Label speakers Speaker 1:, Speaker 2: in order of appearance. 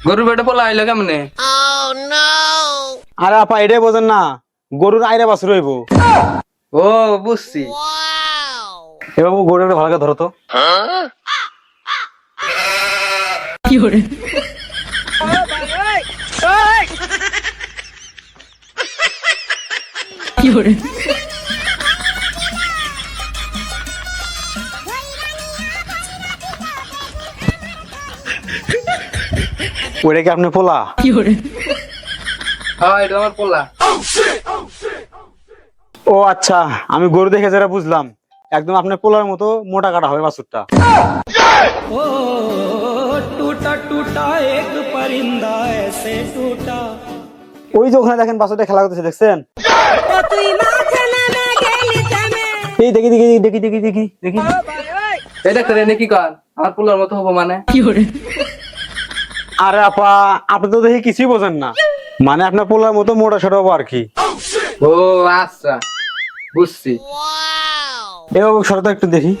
Speaker 1: গরুর পেটে পোলা আইলো কেমনে?
Speaker 2: আরে আপা এটাই বোঝেন না গরুর আইরে বাছুর হইব।
Speaker 1: ও বুঝছি।
Speaker 2: এবার গরুর একটা ভালো করে ধরো তো। ওটা কি আপনি পোলা?
Speaker 1: হ্যাঁ এটা আমার পোলা।
Speaker 2: ও আচ্ছা আমি গরু দেখে যারা বুঝলাম একদম আপনার পোলার মতো মোটা কাটা হবে বাছুরটা। ওই যে ওখানে দেখেন বাছুরটা খেলা করতেছে দেখছেন? এই দেখি দেখি দেখি দেখি দেখি দেখি।
Speaker 1: এটা করে নাকি কর? আর পোলার মতো হব মানে।
Speaker 2: আরে আপা আপনি তো দেখি কিছুই বোঝেন না। মানে আপনার পোলার মতো মোটা হব আর কি।
Speaker 1: ও আচ্ছা বুঝছি।
Speaker 2: এবার সরতা একটু দেখি।